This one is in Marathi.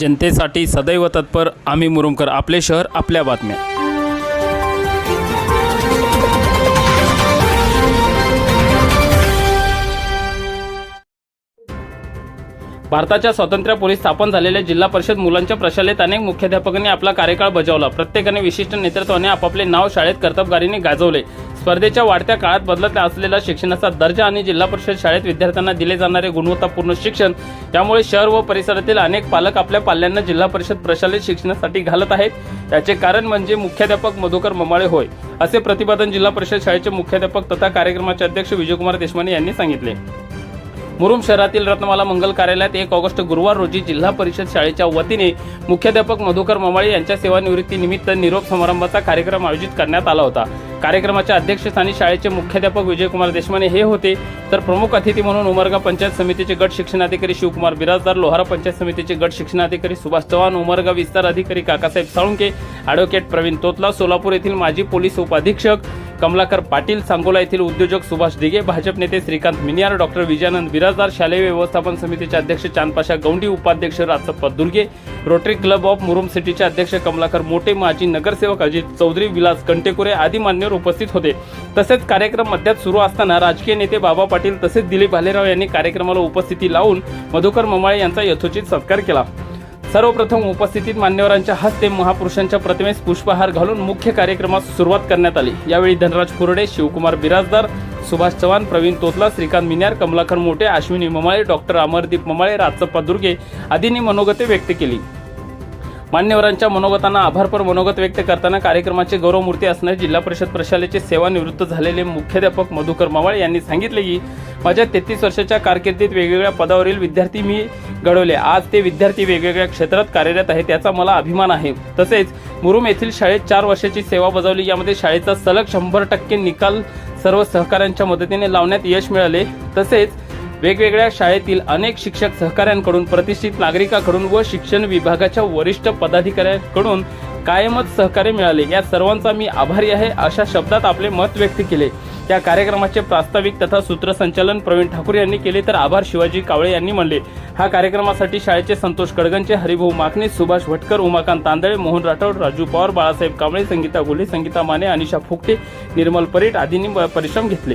जनतेसाठी सदैव तत्पर आम्ही मुरुमकर आपले शहर आपल्या बातम्या. भारताच्या स्वातंत्र्यापूर्वी स्थापन झालेल्या जिल्हा परिषद मुलांच्या प्रशालेत अनेक मुख्याध्यापकांनी आपला कार्यकाळ बजावला. प्रत्येकाने विशिष्ट नेतृत्वाने आपापले नाव शाळेत कर्तबगारीने गाजवले. स्पर्धेच्या वाढत्या काळात बदलत असलेला शिक्षणाचा दर्जा आणि जिल्हा परिषद शाळेत विद्यार्थ्यांना दिले जाणारे गुणवत्तापूर्ण शिक्षण यामुळे शहर व परिसरातील अनेक पालक आपल्या पाल्यांना जिल्हा परिषद प्रशालेत शिक्षणासाठी घालत आहेत. याचे कारण म्हणजे मुख्याध्यापक मधुकर ममाळे होय असे प्रतिपादन जिल्हा परिषद शाळेचे मुख्याध्यापक तथा कार्यक्रमाचे अध्यक्ष विजयकुमार देशमाने यांनी सांगितले. मुरुम शहरातील रत्नमाला मंगल कार्यालयात एक ऑगस्ट गुरुवार रोजी जिल्हा परिषद शाळेच्या वतीने मुख्याध्यापक मधुकर ममाळे यांच्या सेवानिवृत्तीनिमित्त निरोप समारंभाचा कार्यक्रम आयोजित करण्यात आला होता. कार्यक्रमाच्या अध्यक्षस्थानी शाळेचे मुख्याध्यापक विजयकुमार देशमाने हे होते. तर प्रमुख अतिथी म्हणून उमरगा पंचायत समितीचे गट शिक्षणाधिकारी शिवकुमार बिराजदार लोहारा पंचायत समितीचे गट शिक्षणाधिकारी सुभाष चव्हाण उमरगा विस्तार अधिकारी काकासाहेब साळुंके ॲडव्होकेट प्रवीण तोतला सोलापूर येथील माजी पोलीस उपाधीक्षक कमलाकर पाटील सांगोला येथील उद्योजक सुभाष दिगे भाजप नेते श्रीकांत मिनियार डॉक्टर विजयानंद बिराजदार शालेय व्यवस्थापन समितीचे अध्यक्ष चांदपाशा गौंडी उपाध्यक्ष Rajsappa Durge Rotary club of Murum सिटीचे अध्यक्ष कमलाकर मोटे माजी नगरसेवक अजित चौधरी विलास कंटेकुरे आदी मान्यवर उपस्थित होते. तसेच कार्यक्रम मध्यात सुरू असताना राजकीय नेते बाबा पाटील तसेच दिलीप भालेराव यांनी कार्यक्रमाला उपस्थिती लावून मधुकर ममाळे यांचा यथोचित सत्कार केला. सर्वप्रथम उपस्थितीत मान्यवरांच्या हस्ते महापुरुषांच्या प्रतिमेस पुष्पहार घालून मुख्य कार्यक्रमास सुरुवात करण्यात आली. यावेळी धनराज कुरडे शिवकुमार बिराजदार सुभाष चव्हाण प्रवीण तोतला श्रीकांत मिन्यार कमलाकर मोठे अश्विनी ममाळे डॉक्टर अमरदीप ममाळे राजप्पा दुर्गे आदींनी मनोगते व्यक्त केली. मान्यवरांच्या मनोगतांना आभारपर मनोगत व्यक्त करताना कार्यक्रमाचे गौरवमूर्ती असणारे जिल्हा परिषद प्रशालेचे सेवानिवृत्त झालेले मुख्याध्यापक मधुकर मवाळ यांनी सांगितले की माझ्या तेहतीस वर्षाच्या कारकिर्दीत वेगवेगळ्या पदावरील विद्यार्थी मी घडवले. आज ते विद्यार्थी वेगवेगळ्या क्षेत्रात कार्यरत आहेत याचा मला अभिमान आहे. तसेच मुरुम येथील शाळेत चार वर्षाची सेवा बजावली यामध्ये शाळेचा सलग शंभर टक्के निकाल सर्व सहकाऱ्यांच्या मदतीने लावण्यात यश मिळाले. तसेच वेगवेगळ्या शाळेतील अनेक शिक्षक सहकाऱ्यांकडून प्रतिष्ठित नागरिकांकडून व शिक्षण विभागाच्या वरिष्ठ पदाधिकाऱ्यांकडून कायमच सहकार्य मिळाले. या सर्वांचा मी आभारी आहे अशा शब्दात आपले मत व्यक्त केले. या कार्यक्रमाचे प्रास्ताविक तथा सूत्रसंचालन प्रवीण ठाकूर यांनी केले तर आभार शिवाजी कावळे यांनी म्हणले हा कार्यक्रमासाठी शाळेचे संतोष कडगंचे हरिभाऊ माकणे सुभाष भटकर उमाकांत तांदळे मोहन राठोड राजू पवार बाळासाहेब कांबळे संगीता गोले संगीता माने अनिशा फुकटे निर्मल परीट आदींनी परिश्रम घेतले.